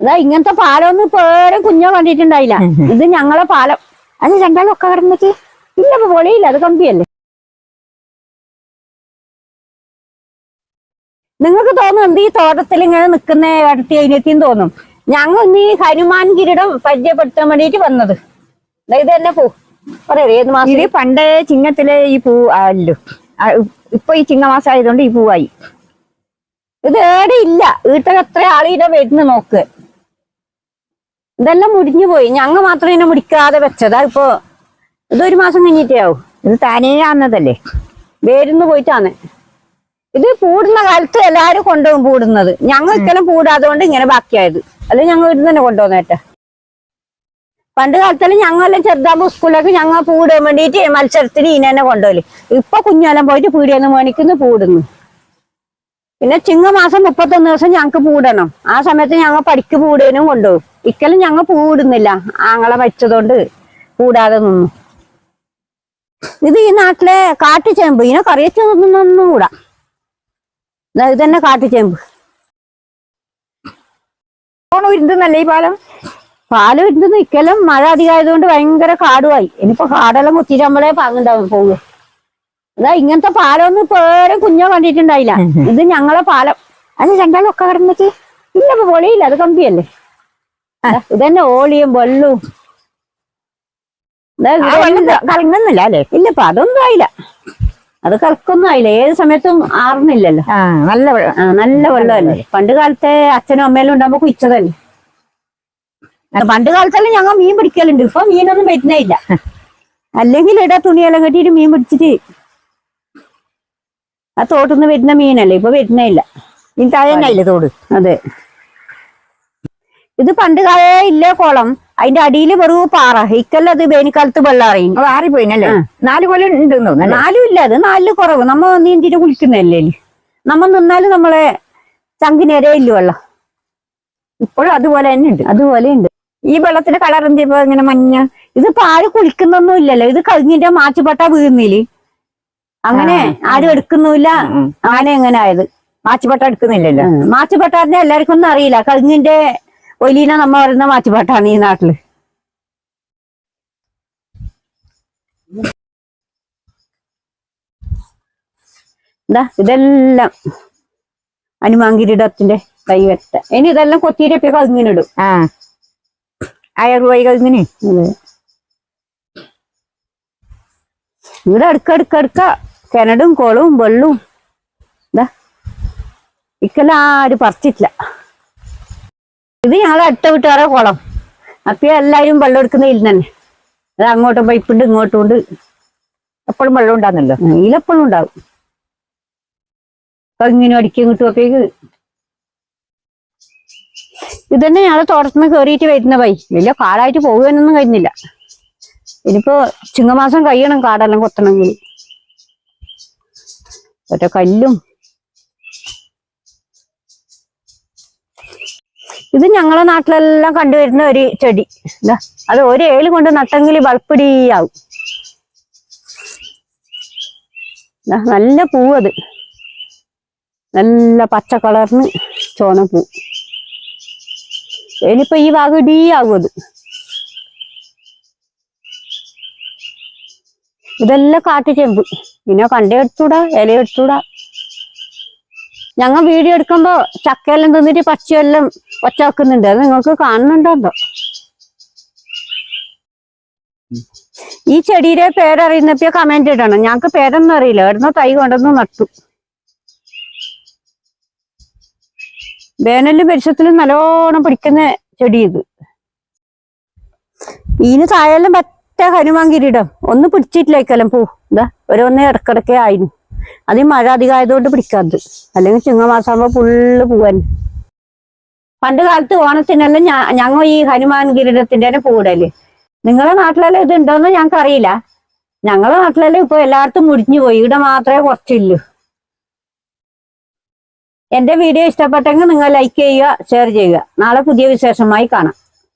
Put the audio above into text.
അതാ ഇങ്ങനത്തെ പാലമൊന്നും പേരും കുഞ്ഞോ കണ്ടിട്ടുണ്ടായില്ല. ഇത് ഞങ്ങളെ പാലം. അത് രണ്ടാളൊക്കെ കിടന്നിട്ട് ഇല്ല പൊളിയില്ല അത് കമ്പിയല്ലേ? നിങ്ങൾക്ക് തോന്നും എന്ത് ഈ തോട്ടത്തിൽ ഇങ്ങനെ നിൽക്കുന്ന ഇടത്തി കഴിഞ്ഞെത്തിയും തോന്നും. ഞങ്ങൾ ഇന്ന് ഈ ഹനുമാൻ കിരീടം പരിചയപ്പെടുത്താൻ വേണ്ടിയിട്ട് വന്നത്. ഇത് തന്നെ പൂ. പറയാം ഏത് മാസം? ഇത് പണ്ടേ ചിങ്ങത്തിലെ ഈ പൂ അല്ലോ. ഇപ്പൊ ഈ ചിങ്ങമാസം ആയതുകൊണ്ട് ഈ പൂവായി. ഇത് ഏടെ ഇല്ല. വീട്ടിൽ എത്ര ആളീടെ വരുന്ന നോക്ക്. ഇതെല്ലാം മുടിഞ്ഞു പോയി. ഞങ്ങ മാത്രം ഇതിനെ മുടിക്കാതെ വെച്ചതാ ഇപ്പൊ. ഇതൊരു മാസം കഴിഞ്ഞിട്ടേ ആവും. ഇത് താനേ ആന്നതല്ലേ വേരുന്ന് പോയിട്ടാണ് ഇത് കൂടുന്ന കാലത്ത് എല്ലാരും കൊണ്ടുപോകും കൂടുന്നത് ഞങ്ങൾ ഇക്കലും കൂടാതുകൊണ്ട് ഇങ്ങനെ ബാക്കിയായത്. അല്ലെ ഞങ്ങൾ വീട്ടിൽ തന്നെ കൊണ്ടുപോകുന്നേട്ടെ പണ്ട് കാലത്തെല്ലാം ഞങ്ങളെല്ലാം ചെറുതാകുമ്പോൾ സ്കൂളിലേക്ക് ഞങ്ങൾ പൂടാൻ വേണ്ടിയിട്ട് മത്സരത്തിന് ഇനെ തന്നെ കൊണ്ടുപോകൽ. ഇപ്പൊ കുഞ്ഞെല്ലാം പോയിട്ട് പീടിയെന്ന് മേണിക്കുന്നു പൂടുന്നു. പിന്നെ ചിങ്ങമാസം മുപ്പത്തൊന്ന് ദിവസം ഞങ്ങൾക്ക് പൂടണം. ആ സമയത്ത് ഞങ്ങൾ പഠിക്ക് പൂടേനും കൊണ്ടുപോകും. ഇക്കലും ഞങ്ങൾ പൂടുന്നില്ല ആങ്ങളെ വെച്ചതുകൊണ്ട് കൂടാതെ നിന്നു. ഇത് ഈ നാട്ടിലെ കാട്ടുചേമ്പ്. ഇതിനെ കറിയച്ച് കൂടാ. ഇത് തന്നെ കാട്ടുചേമ്പ്. ഓണം ഇരുന്നല്ലേ ഈ പാലം? പാലം വിരുന്ന് ഇക്കലും മഴ അധികമായതുകൊണ്ട് ഭയങ്കര കാടുമായി. ഇനിയിപ്പോ കാടെല്ലാം കുത്തിയിട്ട് നമ്മളെ പാങ്ങുണ്ടാവും പോവുക അതാ ഇങ്ങനത്തെ പാലമൊന്നും ഇപ്പൊ ഏറെ കുഞ്ഞോ കണ്ടിട്ടുണ്ടായില്ല. ഇത് ഞങ്ങളെ പാലം. അത് രണ്ടാളൊക്കെ കിടന്നിട്ട് ഇല്ല പൊളിയില്ല അത് കമ്പിയല്ലേ? ഇതന്നെ ഓളിയും വെള്ളവും. കലങ്ങുന്നില്ല അല്ലേ? ഇല്ലപ്പ അതൊന്നും ആയില്ല. അത് കളക്കൊന്നും ആയില്ല. ഏത് സമയത്തും ആറുന്നില്ലല്ലോ നല്ല നല്ല വെള്ളമല്ലേ? പണ്ട് കാലത്തെ അച്ഛനും അമ്മയിലും ഉണ്ടാകുമ്പോ കുയിച്ചതല്ലേ ആ, പണ്ട് കാലത്തെല്ലാം ഞങ്ങൾ മീൻ പിടിക്കലുണ്ട്. ഇപ്പൊ മീനൊന്നും വരുന്നേ ഇല്ല. അല്ലെങ്കിൽ ഇടാ തുണിയെല്ലാം കെട്ടിയിട്ട് മീൻ പിടിച്ചിട്ട്. ആ തോട്ടിന്ന് വരുന്ന മീനല്ലേ? ഇപ്പൊ വരുന്നേ ഇല്ല. മീൻ താഴെ തോട്? അതെ. ഇത് പണ്ട് കാലേ ഇല്ല കുളം. അതിന്റെ അടിയിൽ വെറും പാറ. ഇക്കല്ല അത് വേനൽക്കാലത്ത് വെള്ളം അറിയും. ആറിപ്പോയിനല്ലേ? നാല് കൊല്ലം ഉണ്ട് നാലും ഇല്ല അത് നാലിൽ കുറവ്. നമ്മ നീന്തിട്ട് കുളിക്കുന്നല്ലേ നമ്മ നിന്നാലും നമ്മളെ ചങ്കിനേരേ ഇല്ല വെള്ളം. ഇപ്പോഴും അതുപോലെ തന്നെ ഉണ്ട്. അതുപോലെ ഉണ്ട്. ഈ വെള്ളത്തിന്റെ കളർ എന്തിപ്പോ ഇങ്ങനെ മഞ്ഞ? ഇത് ആരും കുളിക്കുന്നൊന്നും ഇല്ലല്ലോ. ഇത് കഴിഞ്ഞിന്റെ മാച്ചുപട്ട വീഴുന്നിൽ അങ്ങനെ ആരും എടുക്കുന്നുമില്ല. ആന അങ്ങനെ എങ്ങനെ ആയത്? മാച്ചുപട്ട എടുക്കുന്നില്ലല്ലോ? മാച്ചുപട്ടാറിനെ എല്ലാവർക്കും ഒന്നും അറിയില്ല. കഴിഞ്ഞിന്റെ ഒലീന നമ്മ പറയുന്ന മാറ്റിപ്പാട്ടാണ് ഈ നാട്ടിൽ. എന്താ ഇതെല്ലാം അനുമാങ്കിരിടത്തിന്റെ കൈ വെട്ട ഇനി ഇതെല്ലാം കൊത്തിയിട്ടൊക്കെ ഇടും. ആ. അയറുവായി കഴിഞ്ഞിന് അതെ. ഇവിടെ അടുക്കടുക്കടുക്ക കിണടും കുളവും വെള്ളവും. എന്താ ഇക്കെല്ലാം ആരും പറിച്ചിട്ടില്ല. ഇത് ഞങ്ങളെ അടുത്ത വീട്ടുകാരെ കുളം. അപ്പൊ എല്ലാരും വെള്ളം എടുക്കുന്ന ഇതിൽ തന്നെ. അത് അങ്ങോട്ടും പൈപ്പുണ്ട് ഇങ്ങോട്ടും ഉണ്ട്. എപ്പോഴും വെള്ളം ഉണ്ടാകുന്നല്ലോ? ഇതിലെപ്പോഴും ഉണ്ടാവും കങ്ങിനും അടിക്കും കിട്ടുമൊക്കേക്ക് ഇതന്നെ ഞങ്ങളെ തോട്ടത്തിന് കയറിയിട്ട് വരുന്ന വൈ വലിയ കാടായിട്ട് പോകുവാനൊന്നും കഴിഞ്ഞില്ല. ഇനിയിപ്പോ ചിങ്ങമാസം കഴിയണം കാടെല്ലാം കൊത്തണമെങ്കിൽ ഒറ്റ കല്ലും ഇത് ഞങ്ങളെ നാട്ടിലെല്ലാം കണ്ടുവരുന്ന ഒരു ചെടി. അത് ഒരു ഏൽ കൊണ്ട് നട്ടെങ്കിൽ ബൾപ്പിടിയാവും. നല്ല നല്ല പൂവത്. നല്ല പച്ച കളറിന് ചോന പൂ. ഇനിയിപ്പോ ഈ ഭാഗം ഇടീ ആകും അത് ഇതെല്ലാം കാട്ടുചെമ്പ് പിന്നെ കണ്ടെടുത്തൂടാ ഇല എടുത്തൂടാ. ഞങ്ങൾ വീഡിയോ എടുക്കുമ്പോ ചക്കയെല്ലാം തിന്നിട്ട് പച്ചയെല്ലാം ഒച്ച വെക്കുന്നുണ്ട് അത് നിങ്ങൾക്ക് കാണുന്നുണ്ടോ? ഈ ചെടിയുടെ പേരറിയുന്നപ്പോ കമന്റ് ഇടണം. ഞങ്ങക്ക് പേരൊന്നും അറിയില്ല. എവിടുന്നോ തൈ കൊണ്ടുവന്ന് നട്ടു. വേനലിലും പരിസരത്തിലും നല്ലോണം പിടിക്കുന്ന ചെടി ഇത്. ഇതിന് താഴെല്ലാം പറ്റ ഹനുമാൻ കിരീടം. ഒന്ന് പിടിച്ചിട്ടില്ലേക്കെല്ലാം പൂ. ഇതാ ഓരോന്നേ ഇടക്കിടക്കെ ആയിരുന്നു അത് മഴ അധികമായതുകൊണ്ട് പിടിക്കാത്തത്. അല്ലെങ്കിൽ ചിങ്ങമാസാകുമ്പോ ഫുള്ള് പോവാൻ. പണ്ട് കാലത്ത് ഓണത്തിനെല്ലാം ഞങ്ങൾ ഈ ഹനുമാൻ കിരീടത്തിന്റെ തന്നെ പൂടൽ നിങ്ങളെ നാട്ടിലെല്ലാം ഇത് ഉണ്ടോന്ന് ഞങ്ങൾക്ക് അറിയില്ല ഞങ്ങളെ നാട്ടിലെല്ലാം ഇപ്പൊ എല്ലായിടത്തും മുടിഞ്ഞു പോയി. ഇവിടെ മാത്രമേ കുറച്ചില്ലൂ എന്റെ വീഡിയോ ഇഷ്ടപ്പെട്ടെങ്കിൽ നിങ്ങൾ ലൈക്ക് ചെയ്യുക ഷെയർ ചെയ്യുക. നാളെ പുതിയ വിശേഷമായി കാണാം.